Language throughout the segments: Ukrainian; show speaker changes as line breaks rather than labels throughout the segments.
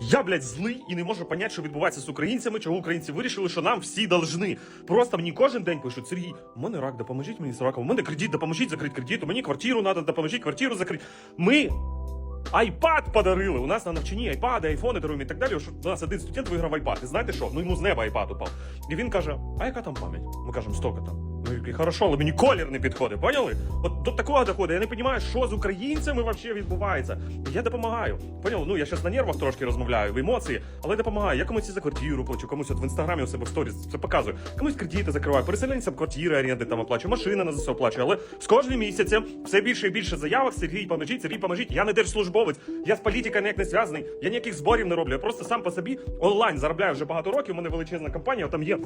Я, блядь, злий і не можу поняти, що відбувається з українцями, чого українці вирішили, що нам всі должны. Просто мені кожен день пишуть, Сергій, у мене рак, допоможіть мені з раком, у мене кредит, допоможіть закрити кредит, мені квартиру треба, допоможіть квартиру закрити. Ми айпад подарили. У нас на навчанні айпади, айфони даруємо і так далі. Що у нас один студент виграв айпад. І знаєте що? Ну йому з неба айпад упав. І він каже: А яка там пам'ять? Ми кажемо, столько там. Ну, хорошо, але мені колір не підходить, поняли? От до такого доходить. Я не розумію, що з українцями взагалі відбувається. Я допомагаю. Поняли? Ну я зараз на нервах трошки розмовляю, в емоції, але допомагаю. Я комусь за квартиру плачу, комусь от в інстаграмі у себе в сторіс це показую. Комусь кредити закриваю, переселенцям квартири, оренди там оплачую, машина на ЗСУ оплачую. Але з кожним місяцем все більше і більше заявок. Сергій, поможіть, Сергій, поможіть. Я не держслужбовець, я з політикою ніяк не зв'язаний, я ніяких зборів не роблю. Я просто сам по собі онлайн заробляю вже багато років. У мене величезна компанія, там є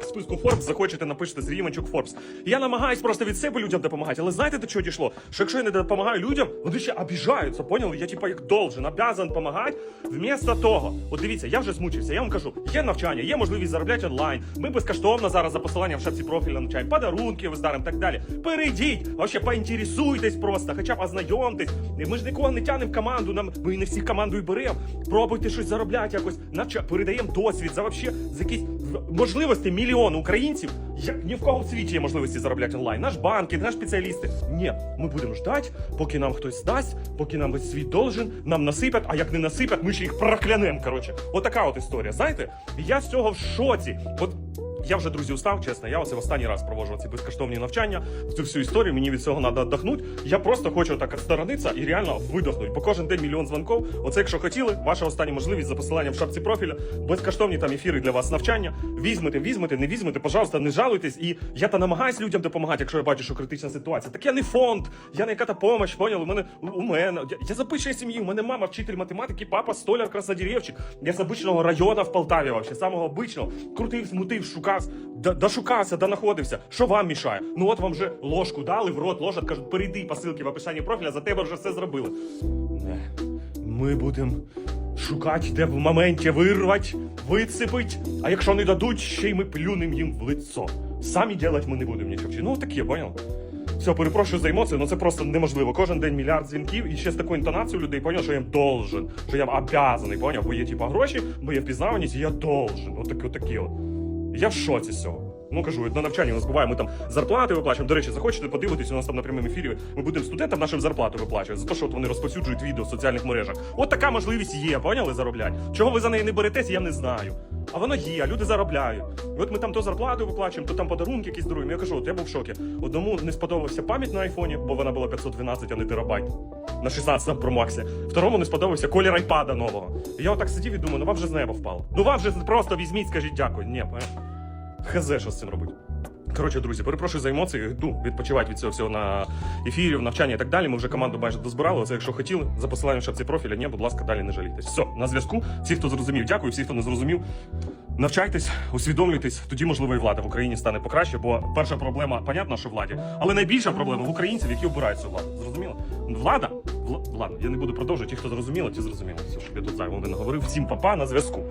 в списку Forbes, захочете, напишете Сергій Манчук Forbes. І Я намагаюсь просто від себе людям допомагати. Але знаєте, до чого дійшло? Що якщо я не допомагаю людям, вони ще обіжаються, поняли? Я типа як должен, обязан допомагати. Вмісто того, от дивіться, я вже змучився. Я вам кажу, є навчання, є можливість заробляти онлайн. Ми безкоштовно зараз за посиланням в шапці профіля навчаємо, подарунки виздаримо, так далі. Перейдіть, вообще поінтересуйтесь просто, хоча б ознайомтесь. Ми ж нікого не тянемо команду. Нам ми не всіх команду і беремо. Пробуйте щось заробляти якось, навча передаємо досвід за вообще за якісь можливості мільйон українців. Як ні в кого в світі є можливості заробляти онлайн. Наш банкінг, наш спеціалісти. Ні, ми будемо ждати, поки нам хтось дасть, поки нам весь світ должен, нам насипять, а як не насипять, ми ще їх проклянемо. Коротше, отака от історія. Знаєте, я з цього в шоці. От я вже друзі устав, чесно. Я оце в останній раз проводжу ці безкоштовні навчання. Цю всю історію мені від цього треба віддохнути. Я просто хочу так відсторонитися і реально видохнути. Бо кожен день мільйон дзвонків. Оце, якщо хотіли, ваша остання можливість за посиланням в шапці профіля. Безкоштовні там ефіри для вас навчання. Візьмете, візьмете, не візьмете, пожалуйста, не жалуйтесь. І я та намагаюсь людям допомагати, якщо я бачу, що критична ситуація. Так я не фонд, я не яка-то помощь, поняли? У мене у, мене. Я, я з сім'ї, у мене мама вчитель математики, папа столяр, краснодеревчик. Я з обичного району в Полтаві, вообще, самого обичного. Крутив, смутив, шукав, да- дошукався, дошукався. Що вам мішає? Ну от вам вже ложку дали, в рот ложать, кажуть, перейди по ссылці в описанні профіля, за тебе вже все зробили. Не. Ми будемо шукати, де в моменті вирвати, вицепить. А якщо не дадуть, ще й ми плюнем їм в лицо. Самі делать ми не будемо нічого. Ну таке, понял? Все, перепрошую за емоції, ну це просто неможливо. Кожен день мільярд дзвінків і ще з такою інтонацією людей поняв, що я їм должен, що я обязаний, поняв, бо є типа гроші, бо є впізнаваність, і я должен. Отакі, отакі от. Я в шоці з цього. Ну кажу, на навчанні у нас буває, ми там зарплати виплачуємо. До речі, захочете подивитись, у нас там на прямому ефірі. Ми будемо студентам нашим зарплату виплачувати за те, що от вони розповсюджують відео в соціальних мережах. От така можливість є, поняли зароблять. Чого ви за неї не беретесь, я не знаю. А воно є, люди заробляють. І от ми там то зарплату виплачуємо, то там подарунки якісь даруємо. Я кажу, от я був в шокі. Одному не сподобався пам'ять на айфоні, бо вона була 512, а не терабайт. На 16 Pro Max. Второму не сподобався колір айпада нового. І я отак сидів і думаю, ну вам вже з неба впало. Ну вам вже просто візьміть, скажіть дякую. Ні, поняв? Хз, що з цим робити. Коротше, друзі, перепрошую за емоції. Йду відпочивати від цього всього на ефірі, в навчанні і так далі. Ми вже команду майже дозбирали. Оце якщо хотіли, за посиланням шапці профіля, ні, будь ласка, далі не жалійтесь. Все, на зв'язку. Всі, хто зрозумів, дякую. Всі, хто не зрозумів, навчайтесь, усвідомлюйтесь. Тоді, можливо, і влада в Україні стане покраще, бо перша проблема, понятно, що владі, але найбільша проблема в українців, які обирають цю владу. Зрозуміло? Влада, Вла... ладно, я не буду продовжувати. Ті, хто зрозуміло, ті зрозуміли. Все, щоб я тут зайвого не наговорив. Всім папа на зв'язку.